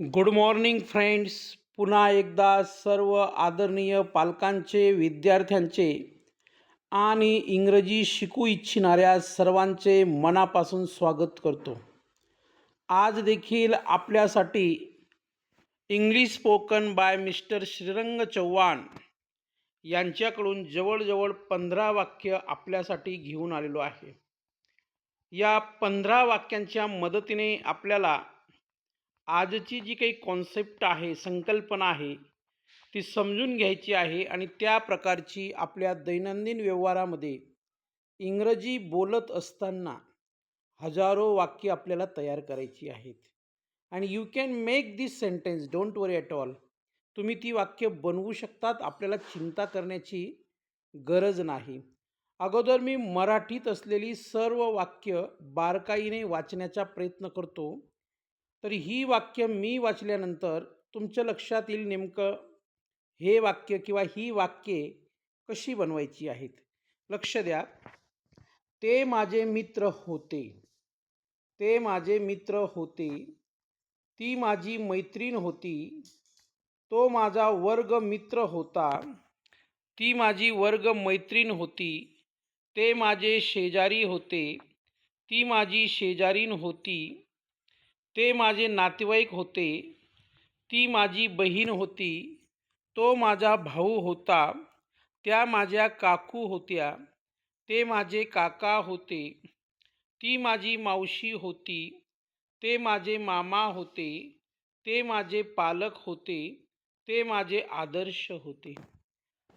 Good morning friends. पुन्हा एकदा सर्व आदरणीय पालकांचे विद्यार्थ्यांचे आणि इंग्रजी शिकू इच्छिणाऱ्या सर्वांचे मनापासून स्वागत करतो. आज देखील आपल्यासाठी English spoken by Mr Shrirang Chavan यांच्याकडून जवळजवळ पंधरा वाक्य आपल्यासाठी घेऊन आलेलो आहे. या पंधरा वाक्यांच्या मदतीने आपल्याला आजची जी काही कॉन्सेप्ट आहे संकल्पना आहे ती समजून घ्यायची आहे आणि त्या प्रकारची आपल्या दैनंदिन व्यवहारामध्ये इंग्रजी बोलत असताना हजारो वाक्य आपल्याला तयार करायची आहेत. आणि you can make this sentence don't worry at all तुम्ही ती वाक्य बनवू शकतात आपल्याला चिंता करण्याची गरज नाही. अगोदर मी मराठीत असलेली सर्व वाक्य बारकाईने वाचण्याचा प्रयत्न करतो. तर ही वाक्य मी वाचल्यानंतर तुमच्या लक्षात येईल नेमकं हे वाक्य किंवा ही वाक्ये कशी बनवायची आहेत? लक्ष द्या. ते माझे मित्र होते. ते माझे मित्र होते. ती माझी मैत्रीण होती. तो माझा वर्ग मित्र होता. ती माझी वर्ग मैत्रीण होती. ते माझे शेजारी होते. ती माझी शेजारीण होती. ते माझे नातेवाईक होते. ती माझी बहीण होती. तो माझा भाऊ होता. त्या माझ्या काकू होत्या. ते माझे काका होते. ती माझी मावशी होती. ते माझे मामा होते. ते माझे पालक होते. ते माझे आदर्श होते.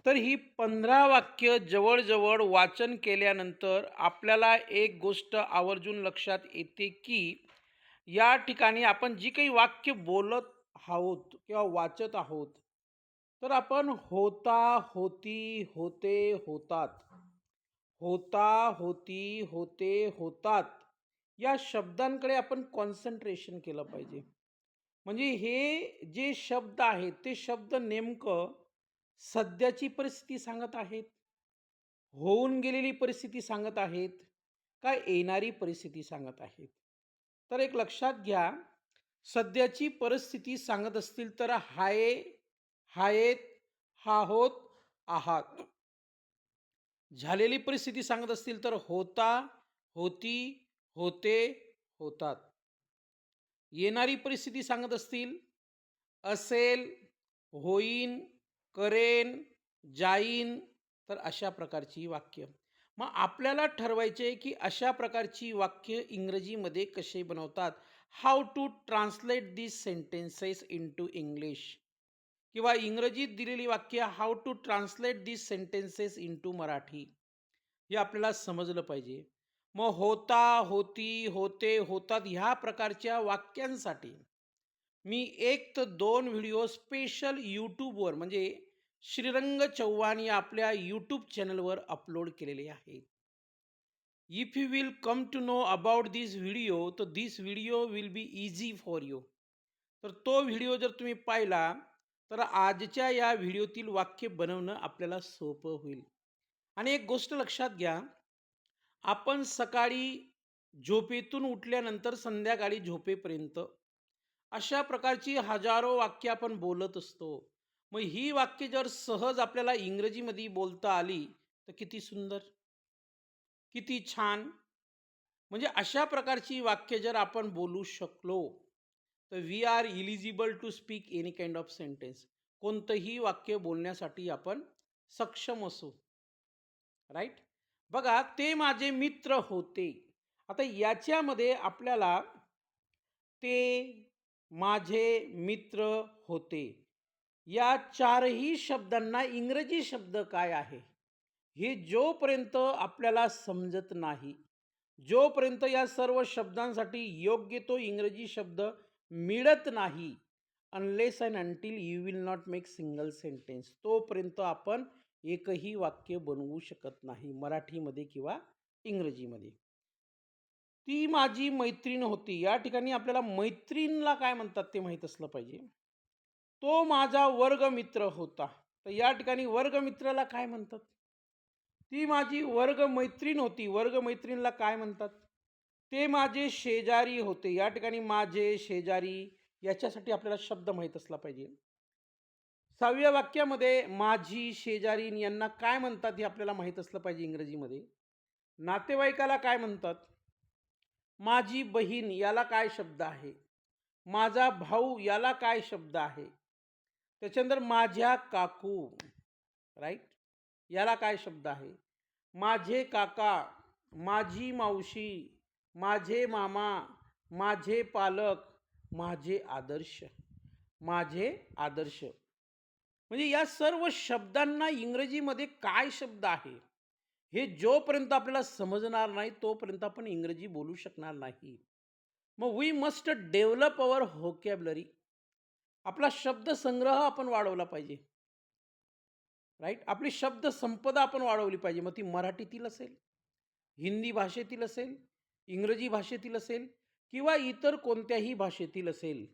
तर ही पंधरा वाक्य जवळजवळ वाचन केल्यानंतर आपल्याला एक गोष्ट आवर्जून लक्षात येते की या ठिकाणी आपण जी काही वाक्य बोलत आहोत किंवा वाचत आहोत तर आपण होता होती होते होतात होता होती होते होतात या शब्दांकडे आपण कॉन्सन्ट्रेशन केलं पाहिजे. म्हणजे हे जे शब्द आहेत ते शब्द नेमकं सध्याची परिस्थिती सांगत आहेत होऊन गेलेली परिस्थिती सांगत आहेत का येणारी परिस्थिती सांगत आहेत? तर एक लक्षात घ्या सध्याची परिस्थिती सांगत असतील तर हाये हायेत हा होत आहात. झालेली परिस्थिती सांगत असतील तर होता होती होते होतात. येणारी परिस्थिती सांगत असतील असेल होईन करेन जाईन तर अशा प्रकारची वाक्य. मग आपल्याला ठरवायचे की अशा प्रकारची वाक्य इंग्रजीमध्ये कसे बनवतात? How to translate this sentences into English किंवा इंग्रजीत दिलेली वाक्य how to translate this sentences into Marathi. हे आपल्याला समजलं पाहिजे. मग होता होती होते होतात ह्या प्रकारच्या वाक्यांसाठी मी एक तर दोन व्हिडिओ स्पेशल यूट्यूबवर म्हणजे श्रीरंग चव्हाण या आपल्या यूट्यूब चॅनलवर अपलोड केलेले आहेत. If you will come to know about this video तर this video will be easy for you तर तो व्हिडिओ जर तुम्ही पाहिला तर आजच्या या व्हिडिओतील वाक्य बनवणं आपल्याला सोपं होईल. आणि एक गोष्ट लक्षात घ्या आपण सकाळी झोपेतून उठल्यानंतर संध्याकाळी झोपेपर्यंत अशा प्रकारची हजारो वाक्य आपण बोलत असतो. मग ही वाक्य जर सहज आपल्याला इंग्रजीमध्ये बोलता आली तर किती सुंदर किती छान. म्हणजे अशा प्रकारची वाक्य जर आपण बोलू शकलो तर we are eligible to speak any kind of sentence कोणतंही वाक्य बोलण्यासाठी आपण सक्षम असू. राईट बघा ते माझे मित्र होते. आता याच्यामध्ये आपल्याला ते माझे मित्र होते. या चारही शब्दांना इंग्रजी शब्द काय आहे? हे जोपर्यंत आपल्याला समजत नाही जोपर्यंत या सर्व शब्दांसाठी योग्य तो इंग्रजी शब्द मिळत नाही unless and until you will not make single sentence तोपर्यंत आपण एकही वाक्य बनवू शकत नाही मराठीमध्ये किंवा इंग्रजीमध्ये. ती माझी मैत्रीण होती. या ठिकाणी आपल्याला मैत्रीणला काय म्हणतात ते माहीत असलं पाहिजे? तो माझा वर्गमित्र होता. तर या ठिकाणी वर्गमित्राला काय म्हणतात? ती माझी वर्गमैत्रीण होती. वर्गमैत्रीणला काय म्हणतात? ते माझे शेजारी होते. या ठिकाणी माझे शेजारी याच्यासाठी आपल्याला शब्द माहीत असला पाहिजे. सहाव्या वाक्यामध्ये माझी शेजारीन यांना काय म्हणतात हे आपल्याला माहीत असलं पाहिजे इंग्रजीमध्ये. नातेवाईकाला काय म्हणतात? माझी बहीण याला काय शब्द आहे? माझा भाऊ याला काय शब्द आहे? त्याच्यानंतर माझ्या काकू राईट याला काय शब्द आहे? माझे काका माझी मावशी माझे मामा माझे पालक माझे आदर्श माझे आदर्श. म्हणजे या सर्व शब्दांना इंग्रजीमध्ये काय शब्द आहे? हे जोपर्यंत आपल्याला समजणार नाही तोपर्यंत आपण इंग्रजी बोलू शकणार नाही. मग we must develop our vocabulary आपला शब्दसंग्रह आपण वाढवला पाहिजे. राईट आपली शब्द संपदा आपण वाढवली पाहिजे. मग ती मराठीतील असेल हिंदी भाषेतील असेल इंग्रजी भाषेतील असेल किंवा इतर कोणत्याही भाषेतील असेल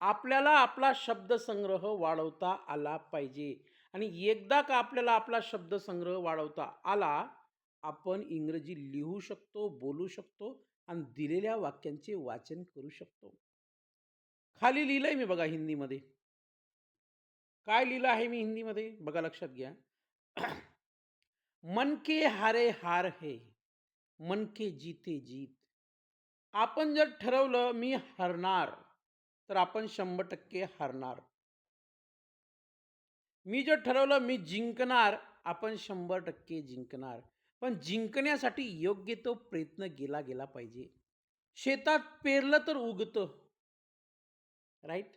आपल्याला आपला शब्दसंग्रह वाढवता आला पाहिजे. आणि एकदा का आपल्याला आपला शब्दसंग्रह वाढवता आला आपण इंग्रजी लिहू शकतो बोलू शकतो आणि दिलेल्या वाक्यांचे वाचन करू शकतो. खाली लिहिलंय मी बघा हिंदीमध्ये. काय लिहिलं आहे मी हिंदीमध्ये? बघा लक्षात घ्या. मन के हारे हार हे मन के जीते जीत. आपण जर ठरवलं मी हरणार तर आपण शंभर टक्के हरणार. मी जर ठरवलं मी जिंकणार आपण शंभर टक्के जिंकणार. पण जिंकण्यासाठी योग्य तो प्रयत्न केला गेला पाहिजे. शेतात पेरलं तर उगतं. राईट?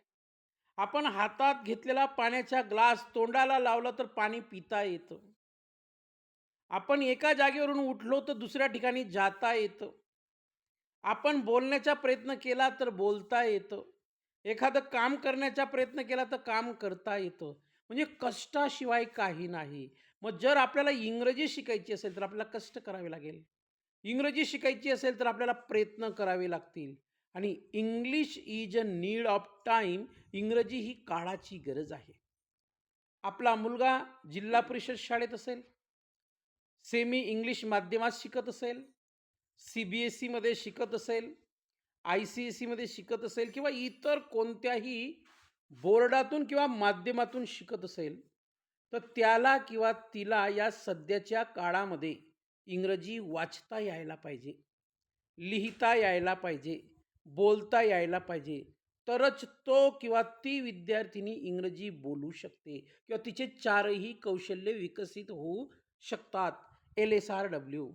आपण हातात घेतलेला पाण्याचा ग्लास तोंडाला लावला तर पाणी पिता येतं. आपण एका जागेवरून उठलो तर दुसऱ्या ठिकाणी जाता येतं. आपण बोलण्याचा प्रयत्न केला तर बोलता येतं. एखादं काम करण्याचा प्रयत्न केला तर काम करता येतं. म्हणजे कष्टाशिवाय काही नाही. मग जर आपल्याला इंग्रजी शिकायची असेल तर आपल्याला कष्ट करावे लागेल. इंग्रजी शिकायची असेल तर आपल्याला प्रयत्न करावे लागतील. आणि English is a need of time इंग्रजी ही काळाची गरज आहे. आपला मुलगा जिल्हा परिषद शाळेत असेल सेमी इंग्लिश माध्यमात शिकत असेल सी बी एस सीमध्ये शिकत असेल आय सी एस सीमध्ये शिकत असेल किंवा इतर कोणत्याही बोर्डातून किंवा माध्यमातून शिकत असेल तर त्याला किंवा तिला या सध्याच्या काळामध्ये इंग्रजी वाचता यायला पाहिजे लिहिता यायला पाहिजे. बोलता यायला पाहिजे. तरच तो किंवा ती विद्यार्थिनी इंग्रजी बोलू शकते किंवा तिचे चारही कौशल्य विकसित होऊ शकतात. L S R W.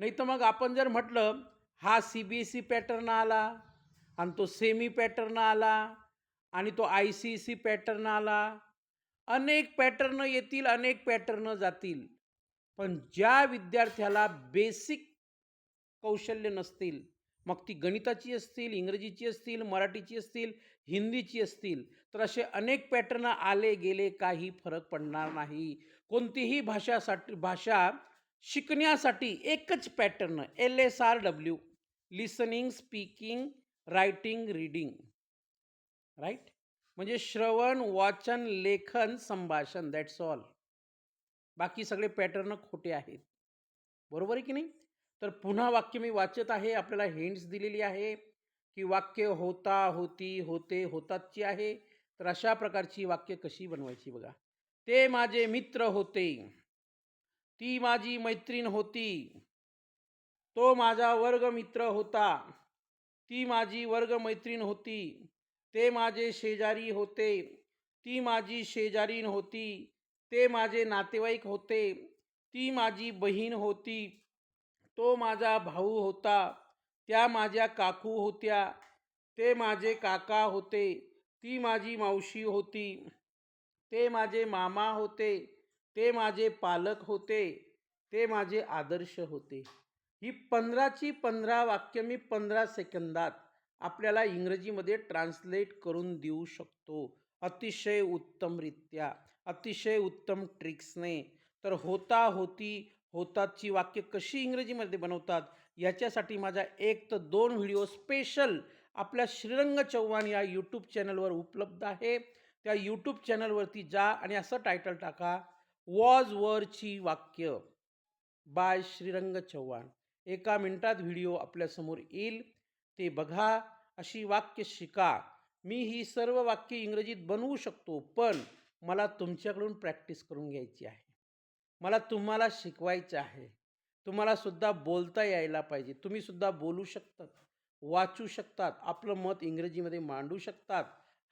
नाही तर मग आपण जर म्हटलं हा C B S E pattern आला आणि तो सेमी पॅटर्न आला आणि तो आय सी सी पॅटर्न आला अनेक पॅटर्न येतील अनेक पॅटर्न जातील. पण ज्या विद्यार्थ्याला बेसिक कौशल्य नसतील मग ती गणिताची असतील इंग्रजीची असतील मराठीची असतील हिंदीची असतील तर असे अनेक पॅटर्न आले गेले काही फरक पडणार नाही. कोणतीही भाषासाठी भाषा शिकण्यासाठी एकच pattern L S R W listening speaking writing reading. Right? म्हणजे श्रवण वाचन लेखन संभाषण दॅट्स ऑल. बाकी सगळे पॅटर्न खोटे आहेत. बरोबर आहे की नाही? तर पुन्हा वाक्य मी वाचत आहे आपल्याला हिंट्स दिलेली आहे की वाक्य होता होती होते होतातची आहे. तर अशा प्रकारची वाक्य कशी बनवायची बघा. ते माझे मित्र होते. ती माझी मैत्रीण होती. तो माझा वर्गमित्र होता. ती माझी वर्गमैत्रीण होती. ते माझे शेजारी होते. ती माझी शेजारीण होती. ते माझे नातेवाईक होते. ती माझी बहीण होती. तो माझा भाऊ होता त्या माझ्या काकू होत्या ते माझे काका होते ती माझी मावशी होती ते माझे मामा होते ते माझे पालक होते ते माझे आदर्श होते. ही पंधराची पंधरा वाक्य मी पंधरा सेकंदात आपल्याला इंग्रजीमध्ये ट्रान्सलेट करून देऊ शकतो. अतिशय उत्तमरित्या अतिशय उत्तम ट्रिक्सने तर होता होती होतातची वाक्य कशी इंग्रजीमध्ये बनवतात याच्यासाठी माझा एक तर दोन व्हिडिओ स्पेशल आपल्या श्रीरंग चव्हाण या यूट्यूब चॅनलवर उपलब्ध आहे. त्या यूट्यूब चॅनलवरती जा आणि असं टायटल टाका वॉज वरची वाक्य. बाय श्रीरंग चव्हाण एका मिनटात व्हिडिओ आपल्यासमोर येईल. ते बघा अशी वाक्य शिका. मी ही सर्व वाक्य इंग्रजीत बनवू शकतो पण मला तुमच्याकडून प्रॅक्टिस करून घ्यायची आहे. मला तुम्हाला शिकवायचं आहे. तुम्हाला सुद्धा बोलता यायला पाहिजे. तुम्ही सुद्धा बोलू शकतात वाचू शकतात आपलं मत इंग्रजीमध्ये मांडू शकतात.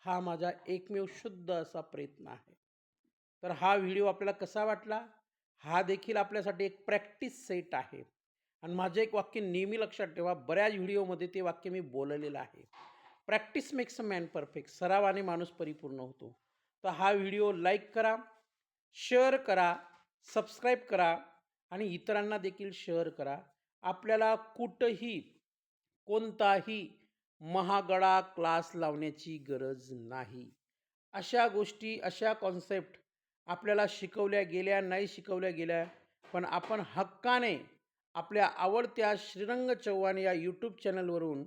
हा माझा एकमेव शुद्ध असा प्रयत्न आहे. तर हा व्हिडिओ आपल्याला कसा वाटला? हा देखील आपल्यासाठी एक प्रॅक्टिस सेट आहे. आणि माझं एक वाक्य नेहमी लक्षात ठेवा बऱ्याच व्हिडिओमध्ये ते वाक्य मी बोललेलं आहे. Practice makes a man perfect सरावाने माणूस परिपूर्ण होतो. तर हा व्हिडिओ लाईक करा शेअर करा सबस्क्राईब करा आणि इतरांना देखील शेअर करा. आपल्याला कुठंही कोणताही महागडा क्लास लावण्याची गरज नाही. अशा गोष्टी अशा कॉन्सेप्ट आपल्याला शिकवल्या गेल्या नाही शिकवल्या गेल्या पण आपण हक्काने आपल्या आवडत्या श्रीरंग चव्हाण या यूट्यूब चॅनलवरून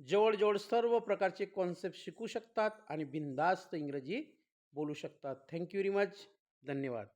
जवळजवळ सर्व प्रकारचे कॉन्सेप्ट शिकू शकतात आणि बिनधास्त इंग्रजी बोलू शकतात. थँक्यू व्हेरी मच धन्यवाद.